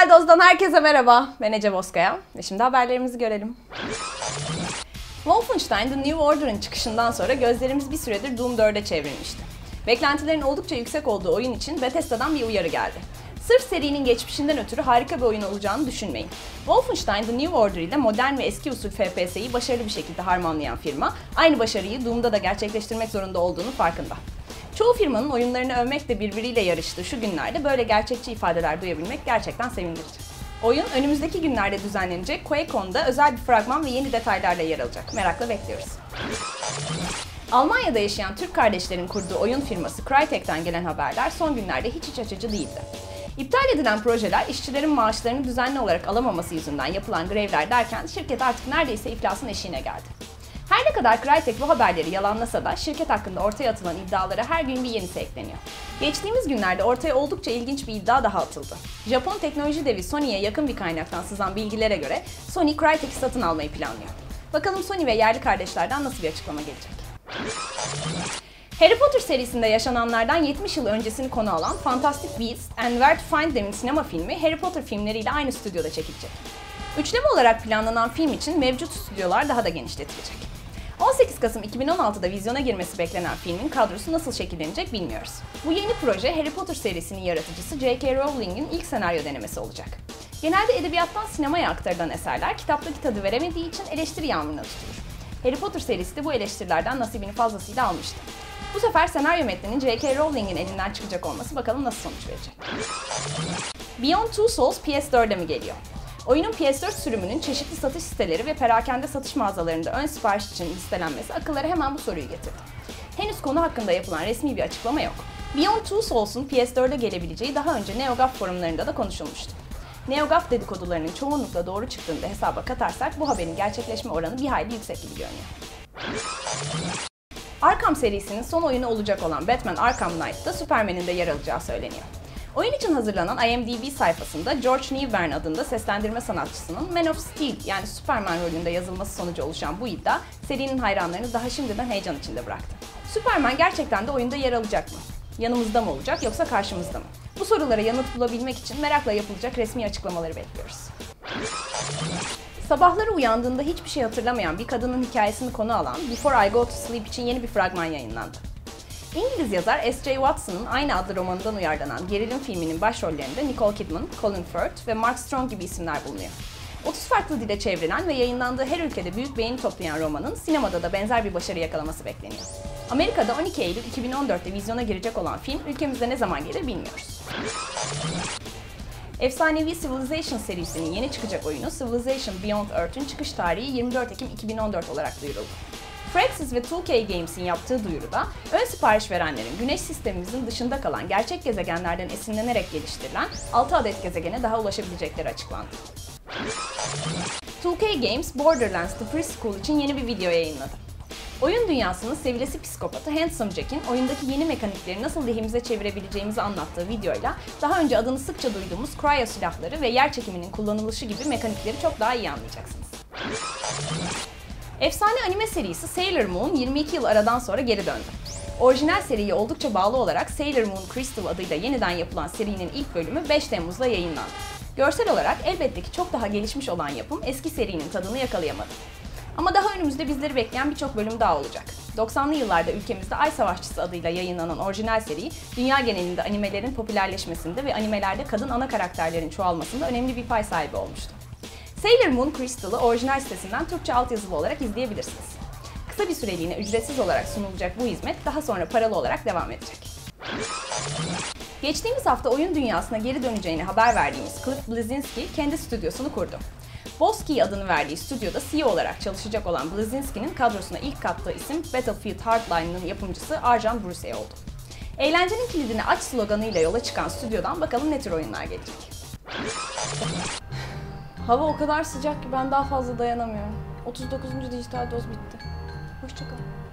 Dijital Doz'dan herkese merhaba. Ben Ece Bozkaya ve şimdi haberlerimizi görelim. Wolfenstein The New Order'ın çıkışından sonra gözlerimiz bir süredir Doom 4'e çevrilmişti. Beklentilerin oldukça yüksek olduğu oyun için Bethesda'dan bir uyarı geldi. Sırf serinin geçmişinden ötürü harika bir oyun olacağını düşünmeyin. Wolfenstein The New Order ile modern ve eski usul FPS'yi başarılı bir şekilde harmanlayan firma, aynı başarıyı Doom'da da gerçekleştirmek zorunda olduğunu farkında. Çoğu firmanın oyunlarını övmekle birbiriyle yarıştığı şu günlerde böyle gerçekçi ifadeler duyabilmek gerçekten sevindirici. Oyun önümüzdeki günlerde düzenlenecek QuakeCon'da özel bir fragman ve yeni detaylarla yer alacak. Merakla bekliyoruz. Almanya'da yaşayan Türk kardeşlerin kurduğu oyun firması Crytek'ten gelen haberler son günlerde hiç iç açıcı değildi. İptal edilen projeler işçilerin maaşlarını düzenli olarak alamaması yüzünden yapılan grevler derken şirket artık neredeyse iflasın eşiğine geldi. Her ne kadar Crytek bu haberleri yalanlasa da şirket hakkında ortaya atılan iddialara her gün bir yenisi ekleniyor. Geçtiğimiz günlerde ortaya oldukça ilginç bir iddia daha atıldı. Japon teknoloji devi Sony'ye yakın bir kaynaktan sızan bilgilere göre Sony Crytek'i satın almayı planlıyor. Bakalım Sony ve yerli kardeşlerden nasıl bir açıklama gelecek? Harry Potter serisinde yaşananlardan 70 yıl öncesini konu alan Fantastic Beasts and Where to Find Them'in sinema filmi Harry Potter filmleriyle aynı stüdyoda çekilecek. Üçleme olarak planlanan film için mevcut stüdyolar daha da genişletilecek. 18 Kasım 2016'da vizyona girmesi beklenen filmin kadrosu nasıl şekillenecek bilmiyoruz. Bu yeni proje Harry Potter serisinin yaratıcısı J.K. Rowling'in ilk senaryo denemesi olacak. Genelde edebiyattan sinemaya aktarılan eserler kitaptaki tadı veremediği için eleştiri yağmuruna tutulur. Harry Potter serisi de bu eleştirilerden nasibini fazlasıyla almıştı. Bu sefer senaryo metninin J.K. Rowling'in elinden çıkacak olması bakalım nasıl sonuç verecek. Beyond Two Souls PS4'e mi geliyor? Oyunun PS4 sürümünün çeşitli satış siteleri ve perakende satış mağazalarında ön sipariş için listelenmesi akıllara hemen bu soruyu getirdi. Henüz konu hakkında yapılan resmi bir açıklama yok. Beyond Two Souls'un PS4'e gelebileceği daha önce NeoGAF forumlarında da konuşulmuştu. NeoGAF dedikodularının çoğunlukla doğru çıktığını hesaba katarsak bu haberin gerçekleşme oranı bir hayli yüksek gibi görünüyor. Arkham serisinin son oyunu olacak olan Batman Arkham Knight'ta Superman'in de yer alacağı söyleniyor. Oyun için hazırlanan IMDb sayfasında George Newbern adında seslendirme sanatçısının Man of Steel yani Superman rolünde yazılması sonucu oluşan bu iddia serinin hayranlarını daha şimdiden heyecan içinde bıraktı. Superman gerçekten de oyunda yer alacak mı? Yanımızda mı olacak yoksa karşımızda mı? Bu sorulara yanıt bulabilmek için merakla yapılacak resmi açıklamaları bekliyoruz. Sabahları uyandığında hiçbir şey hatırlamayan bir kadının hikayesini konu alan Before I Go to Sleep için yeni bir fragman yayınlandı. İngiliz yazar S.J. Watson'ın aynı adlı romanından uyarlanan gerilim filminin başrollerinde Nicole Kidman, Colin Firth ve Mark Strong gibi isimler bulunuyor. 30 farklı dile çevrilen ve yayınlandığı her ülkede büyük beğeni toplayan romanın sinemada da benzer bir başarı yakalaması bekleniyor. Amerika'da 12 Eylül 2014'te vizyona girecek olan film ülkemizde ne zaman gelir bilmiyoruz. Efsanevi Civilization serisinin yeni çıkacak oyunu Civilization Beyond Earth'ün çıkış tarihi 24 Ekim 2014 olarak duyuruldu. Fraxis ve 2K Games'in yaptığı duyuruda ön sipariş verenlerin güneş sistemimizin dışında kalan gerçek gezegenlerden esinlenerek geliştirilen 6 adet gezegene daha ulaşabilecekleri açıklandı. 2K Games Borderlands The Preschool için yeni bir video yayınladı. Oyun dünyasının sevilesi psikopatı Handsome Jack'in oyundaki yeni mekanikleri nasıl lehimize çevirebileceğimizi anlattığı videoyla daha önce adını sıkça duyduğumuz cryo silahları ve yer çekiminin kullanılışı gibi mekanikleri çok daha iyi anlayacaksınız. Efsane anime serisi Sailor Moon 22 yıl aradan sonra geri döndü. Orijinal seriye oldukça bağlı olarak Sailor Moon Crystal adıyla yeniden yapılan serinin ilk bölümü 5 Temmuz'da yayınlandı. Görsel olarak elbette ki çok daha gelişmiş olan yapım eski serinin tadını yakalayamadı. Ama daha önümüzde bizleri bekleyen birçok bölüm daha olacak. 90'lı yıllarda ülkemizde Ay Savaşçısı adıyla yayınlanan orijinal seri, dünya genelinde animelerin popülerleşmesinde ve animelerde kadın ana karakterlerin çoğalmasında önemli bir pay sahibi olmuştu. Sailor Moon Crystal'ı orijinal sitesinden Türkçe altyazılı olarak izleyebilirsiniz. Kısa bir süreliğine ücretsiz olarak sunulacak bu hizmet daha sonra paralı olarak devam edecek. Geçtiğimiz hafta oyun dünyasına geri döneceğini haber verdiğimiz Cliff Bleszinski kendi stüdyosunu kurdu. Boski adını verdiği stüdyoda CEO olarak çalışacak olan Bleszinski'nin kadrosuna ilk kattığı isim Battlefield Hardline'ın yapımcısı Arjan Brusey oldu. Eğlencenin kilidini aç sloganıyla yola çıkan stüdyodan bakalım ne tür oyunlar gelecek. Hava o kadar sıcak ki ben daha fazla dayanamıyorum. 39. dijital doz bitti. Hoşçakalın.